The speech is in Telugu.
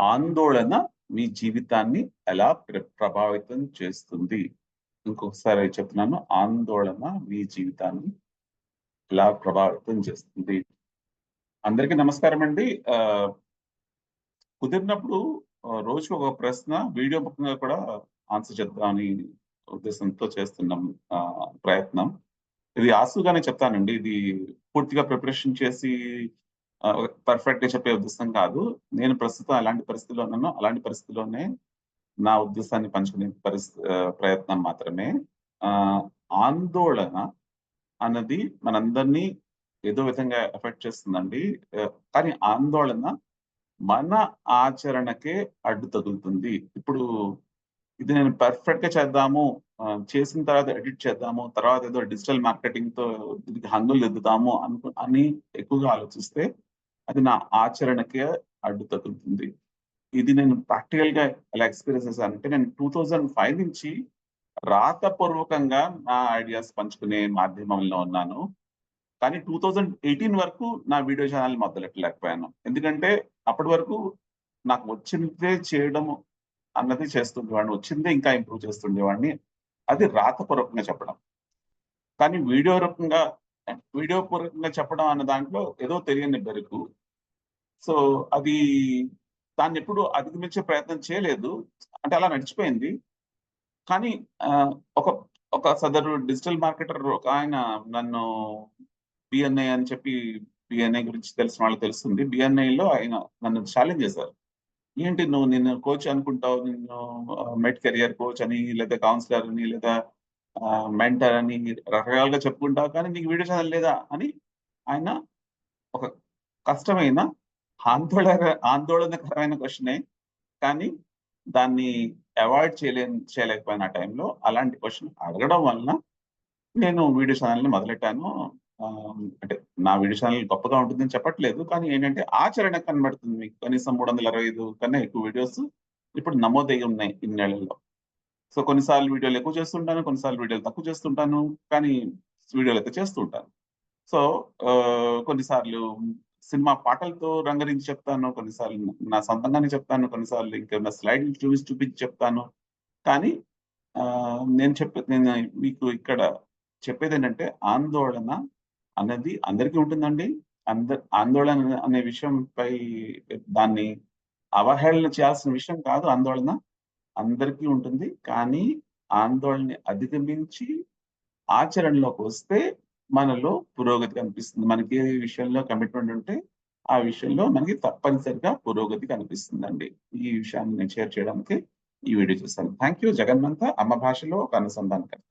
ఆందోళన మీ జీవితాన్ని ఎలా ప్ర- ప్రభావితం చేస్తుంది? ఇంకొకసారి చెప్తున్నాను. ఆందోళన మీ జీవితాన్ని ఎలా ప్రభావితం చేస్తుంది? అందరికీ నమస్కారం అండి. ఆ, కుదిరినప్పుడు రోజు ఒక ప్రశ్న వీడియో ముఖంగా కూడా ఆన్సర్ చేద్దామని ఉద్దేశంతో చేస్తున్నాం ఆ, ప్రయత్నం. ఇది ఆసుగానే చెప్తానండి. ఇది పూర్తిగా ప్రిపరేషన్ చేసి పర్ఫెక్ట్గా చెప్పే ఉద్దేశం కాదు. నేను ప్రస్తుతం ఎలాంటి పరిస్థితిలో ఉన్నాను. అలాంటి పరిస్థితిలోనే నా ఉద్దేశాన్ని పంచుకునే పరిస్థితి ప్రయత్నం మాత్రమే. ఆ ఆందోళన అన్నది మనందరినీ ఏదో విధంగా ఎఫెక్ట్ చేస్తుందండి. కానీ ఆందోళన మన ఆచరణకే అడ్డు తగులుతుంది. ఇప్పుడు ఇది నేను పర్ఫెక్ట్గా చేద్దాము చేసిన తర్వాత ఎడిట్ చేద్దాము తర్వాత ఏదో డిజిటల్ మార్కెటింగ్తో దీనికి హంగులు ఎద్దుతాము అను అని ఎక్కువగా ఆలోచిస్తే అది నా ఆచరణకే అడ్డు తగులుతుంది. ఇది నేను ప్రాక్టికల్గా ఎలా ఎక్స్పీరియన్స్ చేశానంటే నేను టూ థౌజండ్ ఫైవ్ నుంచి రాతపూర్వకంగా నా ఐడియాస్ పంచుకునే మాధ్యమంలో ఉన్నాను. కానీ టూ థౌజండ్ ఎయిటీన్ వరకు నా వీడియో ఛానల్ మొదలెట్టలేకపోయాను. ఎందుకంటే అప్పటి వరకు నాకు వచ్చిందే చేయడం అన్నది చేస్తుండేవాడిని వచ్చిందే ఇంకా ఇంప్రూవ్ చేస్తుండేవాడిని. అది రాతపూర్వకంగా చెప్పడం. కానీ వీడియో రూపంగా వీడియో పూర్వకంగా చెప్పడం అన్న దాంట్లో ఏదో తెలియని బెరుకు. సో అది దాన్ని ఎప్పుడు అధిగమించే ప్రయత్నం చేయలేదు. అంటే అలా నడిచిపోయింది. కానీ ఆ, ఒక ఒక సదరు డిజిటల్ మార్కెటర్ ఒక ఆయన నన్ను బిఎన్ఐ అని చెప్పి బిఎన్ఐ గురించి తెలిసిన వాళ్ళు తెలుస్తుంది. బిఎన్ఐ లో ఆయన నన్ను ఛాలెంజ్ చేశారు. ఏంటి నువ్వు నిన్ను కోచ్ అనుకుంటావు? నిన్ను మెడ్ కెరియర్ కోచ్ అని లేదా కౌన్సిలర్ అని లేదా మెంటర్ అని రకరకాలుగా చెప్పుకుంటావు. కానీ నీకు వీడియో ఛానల్ లేదా? అని ఆయన ఒక కష్టమైన ఆందోళన ఆందోళనకరమైన క్వశ్చనే కానీ దాన్ని అవాయిడ్ చేయలే చేయలేకపోయిన టైంలో అలాంటి క్వశ్చన్ అడగడం వలన నేను వీడియో ఛానల్ని మొదలెట్టాను. అంటే నా వీడియో ఛానల్ గొప్పగా ఉంటుందని చెప్పట్లేదు. కానీ ఏంటంటే ఆచరణ కనబడుతుంది మీకు. కనీసం మూడు వందల అరవై ఐదు కన్నా ఎక్కువ వీడియోస్ ఇప్పుడు నమోదయ్యి ఉన్నాయి ఇన్నేళ్ళలో. సో కొన్నిసార్లు వీడియోలు ఎక్కువ చేస్తుంటాను కొన్నిసార్లు వీడియోలు తక్కువ చేస్తుంటాను కానీ వీడియోలు అయితే చేస్తుంటాను సో కొన్నిసార్లు సినిమా పాటలతో రంగరించి చెప్తాను కొన్నిసార్లు నా సొంతంగానే చెప్తాను కొన్నిసార్లు ఇంకేమైనా స్లైడ్ చూపించి చూపించి చెప్తాను. కానీ ఆ, నేను చెప్పే నేను మీకు ఇక్కడ చెప్పేది ఏంటంటే ఆందోళన అనేది అందరికీ ఉంటుందండి. అంద ఆందోళన అనే విషయంపై దాన్ని అవహేళన చేయాల్సిన విషయం కాదు ఆందోళన అందరికీ ఉంటుంది. కానీ ఆందోళనని అధిగమించి ఆచరణలోకి వస్తే మనలో పురోగతి కనిపిస్తుంది. మనకి ఏ విషయంలో కమిట్మెంట్ ఉంటే ఆ విషయంలో మనకి తప్పనిసరిగా పురోగతి కనిపిస్తుందండి. ఈ విషయాన్ని నేను షేర్ చేయడానికి ఈ వీడియో చూస్తాను. థ్యాంక్ యూ జగన్మంత అమ్మ భాషలో ఒక అనుసంధానకర్త